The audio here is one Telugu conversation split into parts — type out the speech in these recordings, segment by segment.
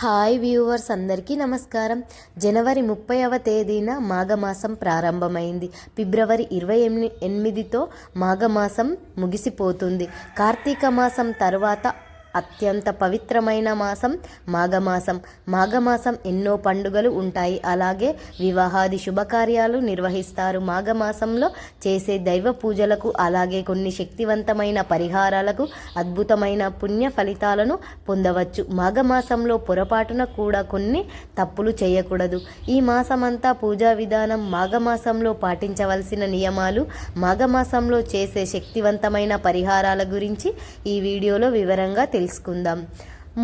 హాయ్ వ్యూవర్స్ అందరికీ నమస్కారం. జనవరి ముప్పైవ తేదీన మాఘమాసం ప్రారంభమైంది. ఫిబ్రవరి ఇరవై ఎనిమిది ఎనిమిదితో మాఘమాసం ముగిసిపోతుంది. కార్తీక మాసం తర్వాత అత్యంత పవిత్రమైన మాసం మాఘమాసం. మాఘమాసం ఎన్నో పండుగలు ఉంటాయి. అలాగే వివాహాది శుభకార్యాలు నిర్వహిస్తారు. మాఘమాసంలో చేసే దైవ పూజలకు అలాగే కొన్ని శక్తివంతమైన పరిహారాలకు అద్భుతమైన పుణ్య ఫలితాలను పొందవచ్చు. మాఘమాసంలో పొరపాటున కూడా కొన్ని తప్పులు చేయకూడదు. ఈ మాసమంతా పూజా విధానం మాఘమాసంలో పాటించవలసిన నియమాలు మాఘమాసంలో చేసే శక్తివంతమైన పరిహారాల గురించి ఈ వీడియోలో వివరంగా తెలుసుకుందాం.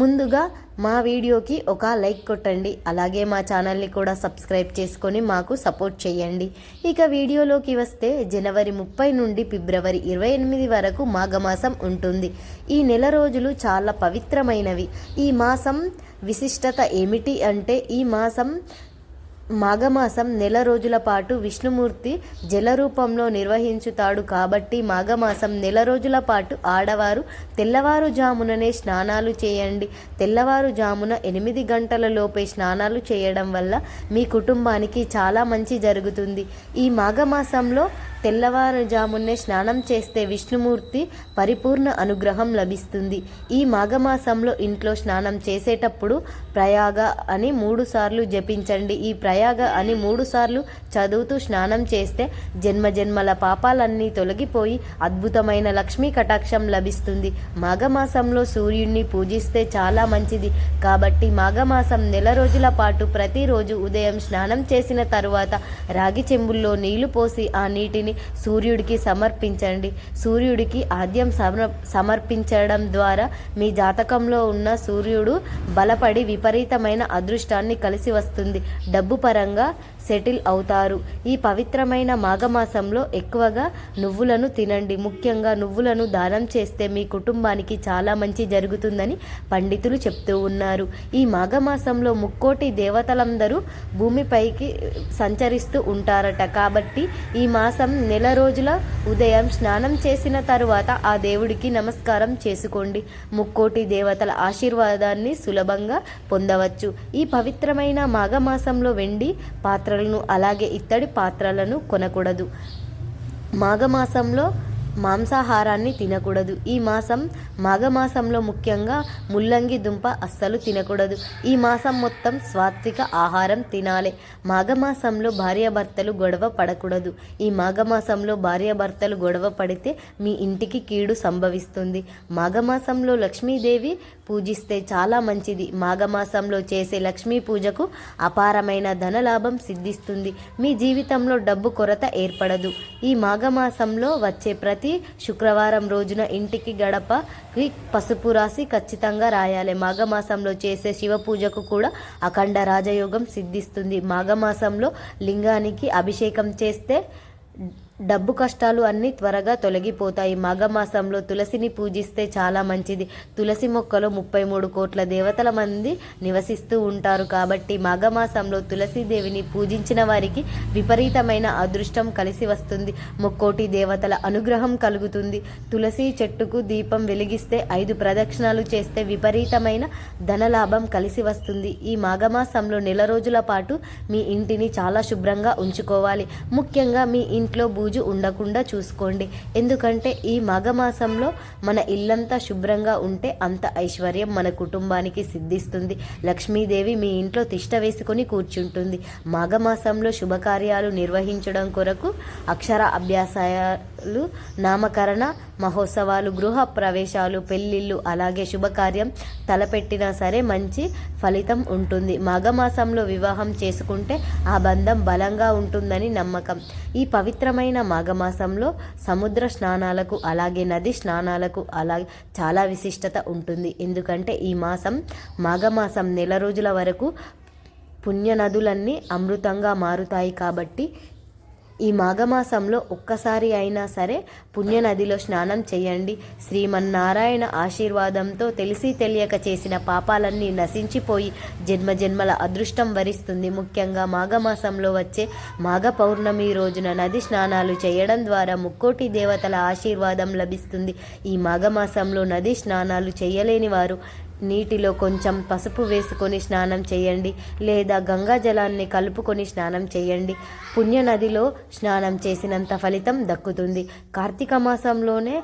ముందుగా మా వీడియోకి ఒక లైక్ కొట్టండి. అలాగే మా ఛానల్ని కూడా సబ్స్క్రైబ్ చేసుకొని మాకు సపోర్ట్ చేయండి. ఇక వీడియోలోకి వస్తే జనవరి ముప్పై నుండి ఫిబ్రవరి ఇరవై ఎనిమిది వరకు మాఘమాసం ఉంటుంది. ఈ నెల రోజులు చాలా పవిత్రమైనవి. ఈ మాసం విశిష్టత ఏమిటి అంటే ఈ మాసం మాఘమాసం నెల రోజుల పాటు విష్ణుమూర్తి జల రూపంలో నిర్వహించుతాడు కాబట్టి మాఘమాసం నెల రోజుల పాటు ఆడవారు తెల్లవారుజాముననే స్నానాలు చేయండి. తెల్లవారుజామున ఎనిమిది గంటల లోపే స్నానాలు చేయడం వల్ల మీ కుటుంబానికి చాలా మంచి జరుగుతుంది. ఈ మాఘమాసంలో తెల్లవారుజామునే స్నానం చేస్తే విష్ణుమూర్తి పరిపూర్ణ అనుగ్రహం లభిస్తుంది. ఈ మాఘమాసంలో ఇంట్లో స్నానం చేసేటప్పుడు ప్రయాగ అని మూడుసార్లు జపించండి. ఈ ప్రయాగ అని మూడుసార్లు చదువుతూ స్నానం చేస్తే జన్మ జన్మల పాపాలన్నీ తొలగిపోయి అద్భుతమైన లక్ష్మీ కటాక్షం లభిస్తుంది. మాఘమాసంలో సూర్యుడిని పూజిస్తే చాలా మంచిది. కాబట్టి మాఘమాసం నెల రోజుల పాటు ప్రతిరోజు ఉదయం స్నానం చేసిన తరువాత రాగి చెంబుల్లో నీళ్ళు పోసి ఆ నీటిని సూర్యుడికి సమర్పించండి. సూర్యుడికి ఆద్యం సమర్ సమర్పించడం ద్వారా మీ జాతకంలో ఉన్న సూర్యుడు బలపడి విపరీతమైన అదృష్టాన్ని కలిసి వస్తుంది. డబ్బు పరంగా సెటిల్ అవుతారు. ఈ పవిత్రమైన మాఘమాసంలో ఎక్కువగా నువ్వులను తినండి. ముఖ్యంగా నువ్వులను దానం చేస్తే మీ కుటుంబానికి చాలా మంచి జరుగుతుందని పండితులు చెప్తూ ఉన్నారు. ఈ మాఘమాసంలో ముక్కోటి దేవతలందరూ భూమిపైకి సంచరిస్తూ ఉంటారట. కాబట్టి ఈ మాసం నెల రోజుల ఉదయం స్నానం చేసిన తరువాత ఆ దేవుడికి నమస్కారం చేసుకోండి. ముక్కోటి దేవతల ఆశీర్వాదాన్ని సులభంగా పొందవచ్చు. ఈ పవిత్రమైన మాఘమాసంలో వెండి పాత్రలను అలాగే ఇత్తడి పాత్రలను కొనకూడదు. మాఘమాసంలో మాంసాహారాన్ని తినకూడదు. ఈ మాసం మాఘమాసంలో ముఖ్యంగా ముల్లంగి దుంప అస్సలు తినకూడదు. ఈ మాసం మొత్తం స్వాత్విక ఆహారం తినాలి. మాఘమాసంలో భార్యాభర్తలు గొడవ పడకూడదు. ఈ మాఘమాసంలో భార్యాభర్తలు గొడవ పడితే మీ ఇంటికి కీడు సంభవిస్తుంది. మాఘమాసంలో లక్ష్మీదేవి పూజిస్తే చాలా మంచిది. మాఘమాసంలో చేసే లక్ష్మీ పూజకు అపారమైన ధనలాభం సిద్ధిస్తుంది. మీ జీవితంలో డబ్బు కొరత ఏర్పడదు. ఈ మాఘమాసంలో వచ్చే ప్రతి శుక్రవారం రోజున ఇంటికి గడపకి పసుపు రాసి ఖచ్చితంగా రాయాలి. మాఘమాసంలో చేసే శివ పూజకు కూడా అఖండ రాజయోగం సిద్ధిస్తుంది. మాఘమాసంలో లింగానికి అభిషేకం చేస్తే డబ్బు కష్టాలు అన్నీ త్వరగా తొలగిపోతాయి. మాఘమాసంలో తులసిని పూజిస్తే చాలా మంచిది. తులసి మొక్కలో ముప్పై మూడు కోట్ల దేవతల మంది నివసిస్తూ ఉంటారు కాబట్టి మాఘమాసంలో తులసీదేవిని పూజించిన వారికి విపరీతమైన అదృష్టం కలిసి వస్తుంది. ముక్కోటి దేవతల అనుగ్రహం కలుగుతుంది. తులసి చెట్టుకు దీపం వెలిగిస్తే ఐదు ప్రదక్షిణాలు చేస్తే విపరీతమైన ధనలాభం కలిసి వస్తుంది. ఈ మాఘమాసంలో నెల రోజుల పాటు మీ ఇంటిని చాలా శుభ్రంగా ఉంచుకోవాలి. ముఖ్యంగా మీ ఇంట్లో భూ పూజ ఉండకుండా చూసుకోండి. ఎందుకంటే ఈ మాఘమాసంలో మన ఇల్లంతా శుభ్రంగా ఉంటే అంత ఐశ్వర్యం మన కుటుంబానికి సిద్ధిస్తుంది. లక్ష్మీదేవి మీ ఇంట్లో తిష్ట వేసుకొని కూర్చుంటుంది. మాఘమాసంలో శుభకార్యాలు నిర్వహించడం కొరకు అక్షర అభ్యాసాలు నామకరణ మహోత్సవాలు గృహ ప్రవేశాలు పెళ్ళిళ్ళు అలాగే శుభకార్యం తలపెట్టినా సరే మంచి ఫలితం ఉంటుంది. మాఘమాసంలో వివాహం చేసుకుంటే ఆ బంధం బలంగా ఉంటుందని నమ్మకం. ఈ పవిత్రమైన మాఘమాసంలో సముద్ర స్నానాలకు అలాగే నది స్నానాలకు అలాగే చాలా విశిష్టత ఉంటుంది. ఎందుకంటే ఈ మాసం మాఘమాసం నెల రోజుల వరకు పుణ్యనదులన్నీ అమృతంగా మారుతాయి కాబట్టి ఈ మాఘమాసంలో ఒక్కసారి అయినా సరే పుణ్యనదిలో స్నానం చేయండి. శ్రీమన్నారాయణ ఆశీర్వాదంతో తెలిసి తెలియక చేసిన పాపాలన్నీ నశించిపోయి జన్మజన్మల అదృష్టం వరిస్తుంది. ముఖ్యంగా మాఘమాసంలో వచ్చే మాఘ పౌర్ణమి రోజున నది స్నానాలు చేయడం ద్వారా ముక్కోటి దేవతల ఆశీర్వాదం లభిస్తుంది. ఈ మాఘమాసంలో నది స్నానాలు చేయలేని వారు నీటిలో కొంచెం పసుపు వేసుకొని స్నానం చేయండి లేదా గంగా జలాన్ని కలుపుకొని స్నానం చేయండి. పుణ్యనదిలో స్నానం చేసినంత ఫలితం దక్కుతుంది. కార్తీక మాసంలోనే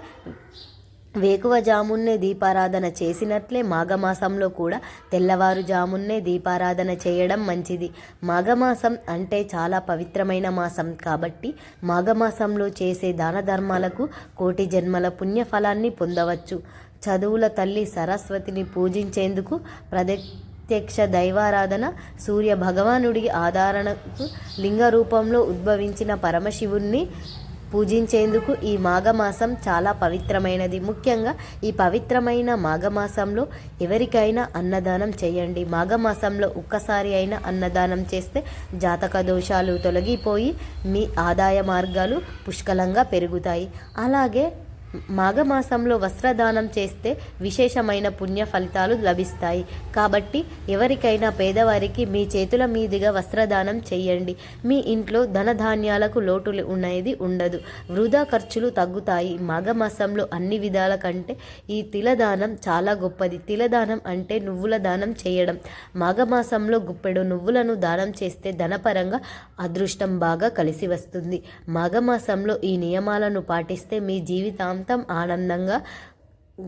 వేకువజామున్నే దీపారాధన చేసినట్లే మాఘమాసంలో కూడా తెల్లవారుజామున్నే దీపారాధన చేయడం మంచిది. మాఘమాసం అంటే చాలా పవిత్రమైన మాసం కాబట్టి మాఘమాసంలో చేసే దాన ధర్మాలకు కోటి జన్మల పుణ్యఫలాన్ని పొందవచ్చు. చదువుల తల్లి సరస్వతిని పూజించేందుకు ప్రత్యక్ష దైవారాధన సూర్య భగవానుడి ఆధారణకు లింగ రూపంలో ఉద్భవించిన పరమశివుణ్ణి పూజించేందుకు ఈ మాఘమాసం చాలా పవిత్రమైనది. ముఖ్యంగా ఈ పవిత్రమైన మాఘమాసంలో ఎవరికైనా అన్నదానం చేయండి. మాఘమాసంలో ఒక్కసారి అయినా అన్నదానం చేస్తే జాతక దోషాలు తొలగిపోయి మీ ఆదాయ మార్గాలు పుష్కలంగా పెరుగుతాయి. అలాగే మాఘమాసంలో వస్త్రదానం చేస్తే విశేషమైన పుణ్య ఫలితాలు లభిస్తాయి. కాబట్టి ఎవరికైనా పేదవారికి మీ చేతుల మీదుగా వస్త్రదానం చేయండి. మీ ఇంట్లో ధనధాన్యాలకు లోటు ఉన్నది ఉండదు. వృధా ఖర్చులు తగ్గుతాయి. మాఘమాసంలో అన్ని విధాల కంటే ఈ తిలదానం చాలా గొప్పది. తిలదానం అంటే నువ్వుల దానం చేయడం. మాఘమాసంలో గుప్పెడు నువ్వులను దానం చేస్తే ధనపరంగా అదృష్టం బాగా కలిసి వస్తుంది. మాఘమాసంలో ఈ నియమాలను పాటిస్తే మీ జీవితాంతం ఆనందంగా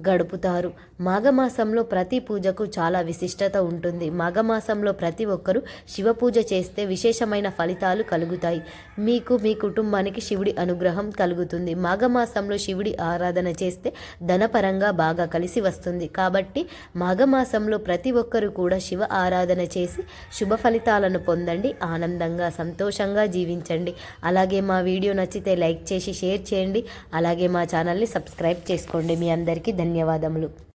గడుపుతారు. మాఘమాసంలో ప్రతి పూజకు చాలా విశిష్టత ఉంటుంది. మాఘమాసంలో ప్రతి ఒక్కరూ శివ పూజ చేస్తే విశేషమైన ఫలితాలు కలుగుతాయి. మీకు మీ కుటుంబానికి శివుడి అనుగ్రహం కలుగుతుంది. మాఘమాసంలో శివుడి ఆరాధన చేస్తే ధనపరంగా బాగా కలిసి వస్తుంది. కాబట్టి మాఘమాసంలో ప్రతి ఒక్కరూ కూడా శివ ఆరాధన చేసి శుభ ఫలితాలను పొందండి. ఆనందంగా సంతోషంగా జీవించండి. అలాగే మా వీడియో నచ్చితే లైక్ చేసి షేర్ చేయండి. అలాగే మా ఛానల్ని సబ్స్క్రైబ్ చేసుకోండి. మీ అందరికీ ధన్యవాదములు.